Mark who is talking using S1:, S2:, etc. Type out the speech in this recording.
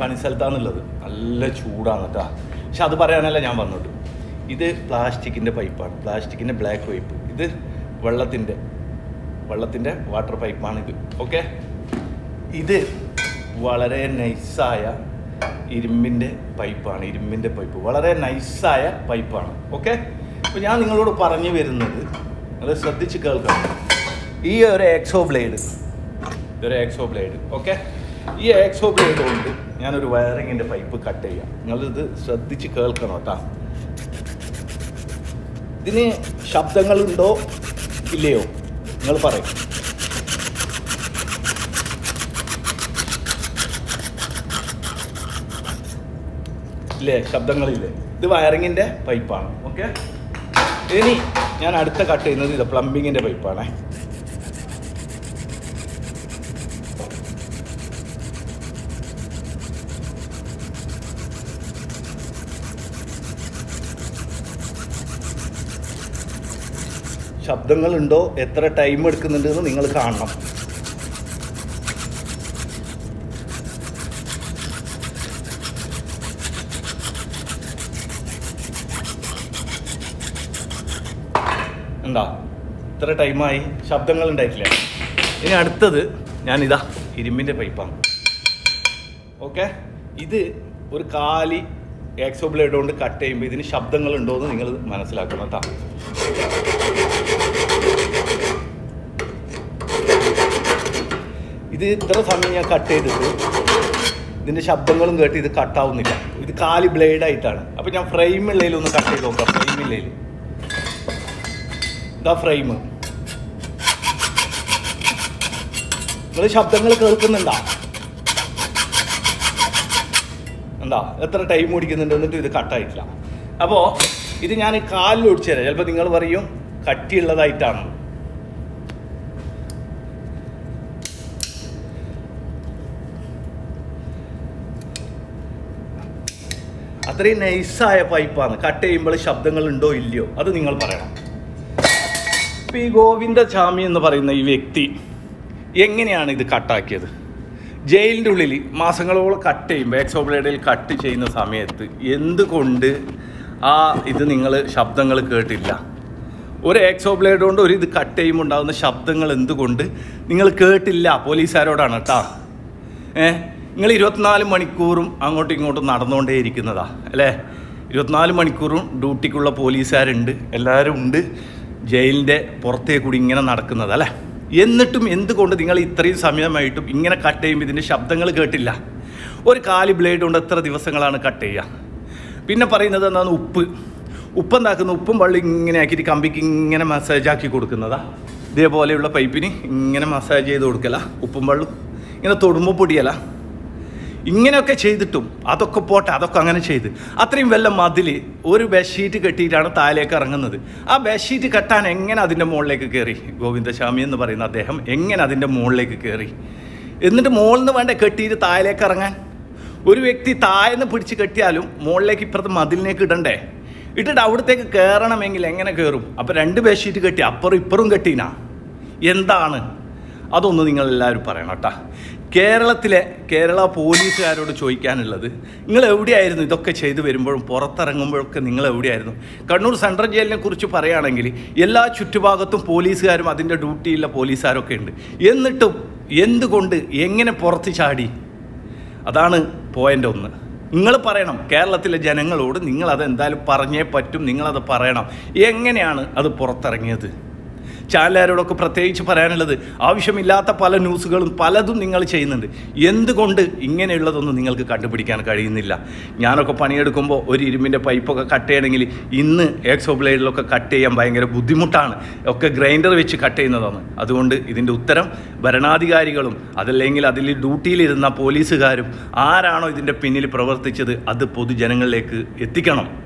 S1: പണിസ്ഥലത്താണുള്ളത് നല്ല ചൂടാണ് കേട്ടോ പക്ഷെ അത് പറയാനല്ല ഞാൻ വന്നത് ഇത് പ്ലാസ്റ്റിക്കിന്റെ പൈപ്പാണ്. പ്ലാസ്റ്റിക്കിന്റെ ബ്ലാക്ക് പൈപ്പ്. ഇത് വെള്ളത്തിന്റെ വെള്ളത്തിന്റെ വാട്ടർ പൈപ്പാണ് ഇത് ഓക്കെ? ഇത് വളരെ നൈസായ ഇരുമ്പിന്റെ പൈപ്പാണ്. ഇരുമ്പിന്റെ പൈപ്പ്. വളരെ നൈസായ പൈപ്പാണ്. ഓക്കെ? അപ്പോൾ ഞാൻ നിങ്ങളോട് പറഞ്ഞു വരുന്നത് അത് ശ്രദ്ധിച്ച് കേൾക്കണം. ഈ ഒരു എക്സോ ബ്ലേഡ് ഒരു എക്സോ ബ്ലേഡ്. ഓക്കെ? ഈ എക്സോ ബ്ലേഡ് ഞാനൊരു വയറിങ്ങിന്റെ പൈപ്പ് കട്ട് ചെയ്യാം. നിങ്ങളിത് ശ്രദ്ധിച്ച് കേൾക്കണം കേട്ടോ ഇതിന് ശബ്ദങ്ങളുണ്ടോ? ഇല്ലയോ? നിങ്ങൾ പറയും. ഇല്ലേ? ശബ്ദങ്ങളില്ലേ? ഇത് വയറിങ്ങിന്റെ പൈപ്പാണ് ഓക്കെ ഇനി ഞാൻ അടുത്ത കട്ട് ചെയ്യുന്നത് ഇത് പ്ലംബിങ്ങിന്റെ പൈപ്പാണേ ശബ്ദങ്ങളുണ്ടോ? എത്ര ടൈം എടുക്കുന്നുണ്ട് എന്ന് നിങ്ങൾ കാണണം. എന്താ? ഇത്ര ടൈമായി ശബ്ദങ്ങൾ ഉണ്ടായിട്ടില്ല. ഇനി അടുത്തത് ഞാനിതാ ഇരുമ്പിന്റെ പൈപ്പാണ് ഓക്കെ ഇത് ഒരു കാലി എക്സോ ബ്ലേഡ് കൊണ്ട് കട്ട് ചെയ്യുമ്പോൾ ഇതിന് ശബ്ദങ്ങൾ ഉണ്ടോ എന്ന് നിങ്ങൾ മനസ്സിലാക്കണം കേട്ടോ. ഇത് ഇത്ര സമയം ഞാൻ കട്ട് ചെയ്തിട്ട് ഇതിന്റെ ശബ്ദങ്ങളും കേട്ട് ഇത് കട്ടാവുന്നില്ല ഇത് കാലി ബ്ലേഡ് ആയിട്ടാണ്. അപ്പോൾ ഞാൻ ഫ്രെയിമുള്ളതിൽ ഒന്ന് കട്ട് ചെയ്ത് നോക്കാം. ഫ്രെയിം ഇല്ലയിൽ ഇതാ ഫ്രെയിം നിങ്ങൾ ശബ്ദങ്ങൾ കേൾക്കുന്നുണ്ടാ? എന്താ എത്ര ടൈം ഓടിക്കുന്നുണ്ട് എന്നിട്ട് ഇത് കട്ടായിട്ടില്ല അപ്പോൾ ഇത് ഞാൻ കാലിൽ ഒടിച്ചു തരാം. ചിലപ്പോൾ നിങ്ങൾ പറയും കട്ടിയുള്ളതായിട്ടാണ്. അത്രയും നൈസായ പൈപ്പാണ് കട്ട് ചെയ്യുമ്പോൾ ശബ്ദങ്ങൾ ഉണ്ടോ ഇല്ലയോ? അത് നിങ്ങൾ പറയണം. പി ഗോവിന്ദസ്വാമി എന്ന് പറയുന്ന ഈ വ്യക്തി എങ്ങനെയാണ് ഇത് കട്ടാക്കിയത് ജയിലിന്റെ ഉള്ളിൽ മാസങ്ങളോളം കട്ട് ചെയ്യുമ്പോൾ എക്സോബ്ലേഡിൽ കട്ട് ചെയ്യുന്ന സമയത്ത് എന്തുകൊണ്ട് ആ ഇത് നിങ്ങൾ ശബ്ദങ്ങൾ കേട്ടില്ല? ഒരു എക്സോബ്ലേഡ് കൊണ്ട് ഒരു ഇത് കട്ട് ചെയ്യുമ്പോൾ ഉണ്ടാകുന്ന ശബ്ദങ്ങൾ എന്തുകൊണ്ട് നിങ്ങൾ കേട്ടില്ല? പോലീസുകാരോടാണ് കേട്ടോ ഏ? നിങ്ങൾ ഇരുപത്തിനാല് മണിക്കൂറും അങ്ങോട്ടും ഇങ്ങോട്ടും നടന്നുകൊണ്ടേ ഇരിക്കുന്നതാ അല്ലേ? ഇരുപത്തിനാല് മണിക്കൂറും ഡ്യൂട്ടിക്കുള്ള പോലീസുകാരുണ്ട് എല്ലാവരും ഉണ്ട്. ജയിലിന്റെ പുറത്തേ കൂടി ഇങ്ങനെ നടക്കുന്നത് അല്ലേ? എന്നിട്ടും എന്തുകൊണ്ട് നിങ്ങൾ ഇത്രയും സമയമായിട്ടും ഇങ്ങനെ കട്ട് ചെയ്യുമ്പോൾ ഇതിന്റെ ശബ്ദങ്ങൾ കേട്ടില്ല? ഒരു കാലി ബ്ലേഡ് കൊണ്ട് എത്ര ദിവസങ്ങളാണ് കട്ട് ചെയ്യുക? പിന്നെ പറയുന്നത് എന്താണ് ഉപ്പ്? ഉപ്പ് എന്താക്കുന്ന? ഉപ്പും വെള്ളം ഇങ്ങനെ ആക്കിയിട്ട് കമ്പിക്ക് ഇങ്ങനെ മസാജ് ആക്കി കൊടുക്കുന്നതാ. ഇതേപോലെയുള്ള പൈപ്പിന് ഇങ്ങനെ മസാജ് ചെയ്ത് കൊടുക്കല. ഉപ്പും വെള്ളം ഇങ്ങനെ തൊടുമ്പോൾ പൊടിയല. ഇങ്ങനെയൊക്കെ ചെയ്തിട്ടും അതൊക്കെ പോട്ടെ അതൊക്കെ അങ്ങനെ ചെയ്ത്. അത്രയും വല്ല മതിൽ ഒരു ബെഡ്ഷീറ്റ് കെട്ടിയിട്ടാണ് താഴേക്ക് ഇറങ്ങുന്നത്. ആ ബെഡ്ഷീറ്റ് കെട്ടാൻ എങ്ങനെ അതിന്റെ മുകളിലേക്ക് കയറി ഗോവിന്ദസ്വാമി എന്ന് പറയുന്ന അദ്ദേഹം എങ്ങനെ അതിന്റെ മുകളിലേക്ക് കയറി എന്നിട്ട് മുകളിൽ നിന്ന് വേണ്ട കെട്ടിയിട്ട് താഴേക്ക് ഇറങ്ങാൻ? ഒരു വ്യക്തി താഴെന്ന് പിടിച്ച് കെട്ടിയാലും മുകളിലേക്ക് ഇപ്പുറത്ത് മതിലിനേക്ക് ഇടണ്ടേ? ഇട്ടിട്ട് അവിടത്തേക്ക് കയറണമെങ്കിൽ എങ്ങനെ കയറും അപ്പോൾ രണ്ട് ബെഡ്ഷീറ്റ് കെട്ടി അപ്പുറം ഇപ്പുറം കെട്ടീനാ? എന്താണ്? അതൊന്ന് നിങ്ങളെല്ലാവരും പറയണം കേട്ടാ. കേരളത്തിലെ കേരള പോലീസുകാരോട് ചോദിക്കാനുള്ളത് നിങ്ങൾ എവിടെയായിരുന്നു ഇതൊക്കെ ചെയ്തു വരുമ്പോഴും പുറത്തിറങ്ങുമ്പോഴൊക്കെ നിങ്ങൾ എവിടെയായിരുന്നു കണ്ണൂർ സെൻട്രൽ ജയിലിനെ കുറിച്ച് പറയുകയാണെങ്കിൽ എല്ലാ ചുറ്റുഭാഗത്തും പോലീസുകാരും അതിന്റെ ഡ്യൂട്ടിയുള്ള പോലീസുകാരൊക്കെ ഉണ്ട്. എന്നിട്ടും എന്തുകൊണ്ട് എങ്ങനെ പുറത്ത് ചാടി? അതാണ് പോയിന്റ് ഒന്ന്. നിങ്ങൾ പറയണം കേരളത്തിലെ ജനങ്ങളോട് നിങ്ങളത് എന്തായാലും പറഞ്ഞേ പറ്റും നിങ്ങളത് പറയണം. എങ്ങനെയാണ് അത് പുറത്തിറങ്ങിയത്? ചാനലുകാരോടൊക്കെ പ്രത്യേകിച്ച് പറയാനുള്ളത് ആവശ്യമില്ലാത്ത പല ന്യൂസുകളും പലതും നിങ്ങൾ ചെയ്യുന്നുണ്ട്. എന്തുകൊണ്ട് ഇങ്ങനെയുള്ളതൊന്നും നിങ്ങൾക്ക് കണ്ടുപിടിക്കാൻ കഴിയുന്നില്ല? ഞാനൊക്കെ പണിയെടുക്കുമ്പോൾ ഒരു ഇരുമ്പിന്റെ പൈപ്പൊക്കെ കട്ട് ചെയ്യണമെങ്കിൽ ഇന്ന് എക്സോ ബ്ലേഡിലൊക്കെ കട്ട് ചെയ്യാൻ ഭയങ്കര ബുദ്ധിമുട്ടാണ്. ഒക്കെ ഗ്രൈൻഡർ വെച്ച് കട്ട് ചെയ്യുന്നതാണ്. അതുകൊണ്ട് ഇതിന്റെ ഉത്തരം ഭരണാധികാരികളും അതല്ലെങ്കിൽ അതിൽ ഡ്യൂട്ടിയിലിരുന്ന പോലീസുകാരും ആരാണോ ഇതിന്റെ പിന്നിൽ പ്രവർത്തിച്ചത് അത് പൊതുജനങ്ങളിലേക്ക് എത്തിക്കണം.